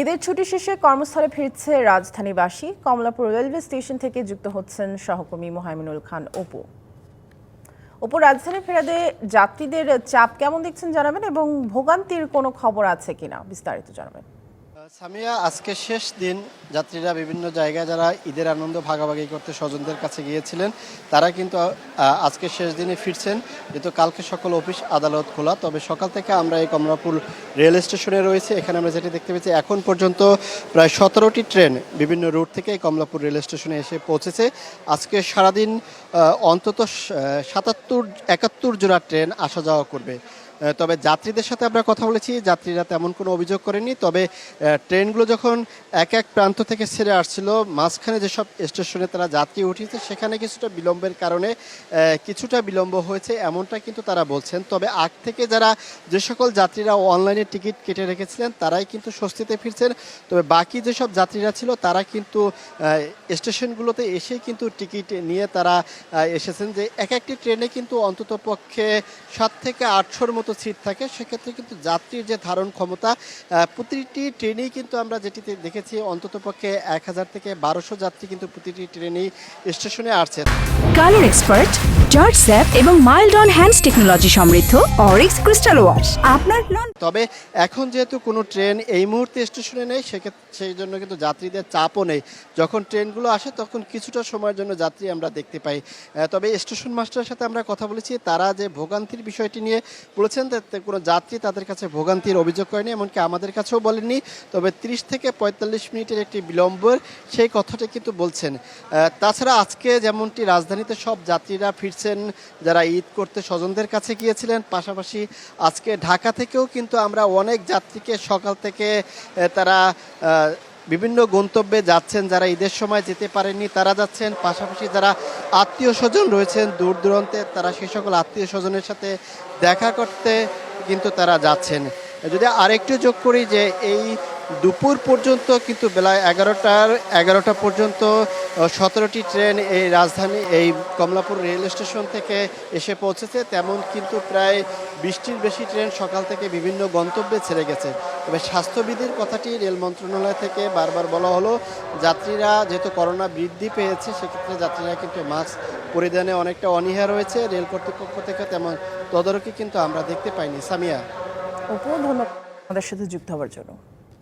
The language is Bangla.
ঈদের ছুটি শেষে কর্মস্থলে ফিরছে রাজধানীবাসী। কমলাপুর রেলওয়ে স্টেশন থেকে যুক্ত হচ্ছেন সহকর্মী মোহাইমিনুল খান অপু। অপু, রাজধানী ফেরাতে যাত্রীদের চাপ কেমন দেখছেন জানাবেন এবং ভোগান্তির কোনো খবর আছে কিনা বিস্তারিত জানাবেন। সামিয়া, আজকে শেষ দিন। যাত্রীরা বিভিন্ন জায়গায় যারা ঈদের আনন্দ ভাগাভাগি করতে স্বজনদের কাছে গিয়েছিলেন, তারা কিন্তু আজকে শেষ দিনে ফিরছেন। যেহেতু কালকে সকল অফিস আদালত খোলা, তবে সকাল থেকে আমরা এই কমলাপুর রেল স্টেশনে রয়েছে। এখানে আমরা যেটি দেখতে পেয়েছি, এখন পর্যন্ত প্রায় সতেরোটি ট্রেন বিভিন্ন রুট থেকে কমলাপুর রেল স্টেশনে এসে পৌঁছেছে। আজকে সারাদিন অন্তত সাতাত্তর, একাত্তর জোড়া ট্রেন আসা যাওয়া করবে। তবে যাত্রীদের সাথে আমরা কথা বলেছি, যাত্রীরা তেমন কোনো অভিযোগ করেনি তবে ট্রেনগুলো যখন এক এক প্রান্ত থেকে ছেড়ে আসছিল, মাঝখানে যেসব স্টেশনে তারা যাত্রী উঠিয়েছে, সেখানে কিছুটা বিলম্বের কারণে কিছুটা বিলম্ব হয়েছে, এমনটা কিন্তু তারা বলছেন। তবে আগ থেকে যারা যে সকল যাত্রীরা অনলাইনে টিকিট কেটে রেখেছিলেন, তারাই কিন্তু স্বস্তিতে ফিরছেন। তবে বাকি যেসব যাত্রীরা ছিল, তারা কিন্তু স্টেশনগুলোতে এসেই কিন্তু টিকিট নিয়ে তারা এসেছেন যে এক একটি ট্রেনে কিন্তু অন্তত পক্ষে সাত থেকে আটশোর মতো সিট থাকে সেক্ষেত্রে কিন্তু যাত্রীর যে ধারণ ক্ষমতা প্রতিটি ট্রেনেই কিন্তু আমরা যেটিতে দেখেছি অন্তত পক্ষে এক হাজার থেকে বারোশো যাত্রী কিন্তু প্রতিটি ট্রেনেই স্টেশনে আসছে। কালার এক্সপার্ট জর্জ স্যাপ এবং মাইল্ড অন হ্যান্ডস টেকনোলজি সমৃদ্ধ অরিক্স ক্রিস্টাল ওয়াশ। আপনার তবে এখন যেহেতু কোনো ট্রেন এই মুহূর্তে স্টেশনে নেই সেক্ষেত্রে সেই জন্য কিন্তু যাত্রীদের চাপও নেই। যখন ট্রেনগুলো আসে তখন কিছুটা সময়ের জন্য যাত্রী আমরা দেখতে পাই। তবে স্টেশন মাস্টারের সাথে আমরা কথা বলেছি তারা যে ভোগান্তির বিষয়টি নিয়ে বলেছেন যে কোনো যাত্রী তাদের কাছে ভোগান্তির অভিযোগ করেনি, এমনকি আমাদের কাছেও বলেননি। তবে ত্রিশ থেকে পঁয়তাল্লিশ মিনিটের একটি বিলম্বের সেই কথাটা কিন্তু বলছেন। তাছাড়া আজকে যেমনটি রাজধানীতে সব যাত্রীরা ফিরছেন, যারা ঈদ করতে স্বজনদের কাছে গিয়েছিলেন, পাশাপাশি আজকে ঢাকা থেকেও কিন্তু আমরা অনেক যাত্রীকে সকাল থেকে তারা বিভিন্ন গন্তব্যে যাচ্ছেন, যারা ঈদের সময় যেতে পারেননি, তারা যাচ্ছেন। পাশাপাশি যারা আত্মীয় স্বজন রয়েছেন, দূর দূরান্তে তারা সেই সকল আত্মীয় স্বজনের সাথে দেখা করতে কিন্তু তারা যাচ্ছেন। যদি আরেকটু যোগ করি যে এই দুপুর পর্যন্ত, কিন্তু বেলা এগারোটার, এগারোটা পর্যন্ত সতেরোটি ট্রেন এই রাজধানী, এই কমলাপুর রেল স্টেশন থেকে এসে পৌঁছেছে। তেমন কিন্তু প্রায় বিশটির বেশি ট্রেন সকাল থেকে বিভিন্ন গন্তব্যে ছেড়ে গেছে। তবে স্বাস্থ্যবিধির কথাটি রেল মন্ত্রণালয় থেকে বারবার বলা হলো। যাত্রীরা যেহেতু করোনা বৃদ্ধি পেয়েছে, সেক্ষেত্রে যাত্রীরা কিন্তু মাস্ক পরিধানে অনেকটা অনীহা রয়েছে। রেল কর্তৃপক্ষ থেকে তেমন তদারকি কিন্তু আমরা দেখতে পাইনি। সামিয়া। অপু, ধন্যবাদ আমাদের সাথে যুক্ত হওয়ার জন্য।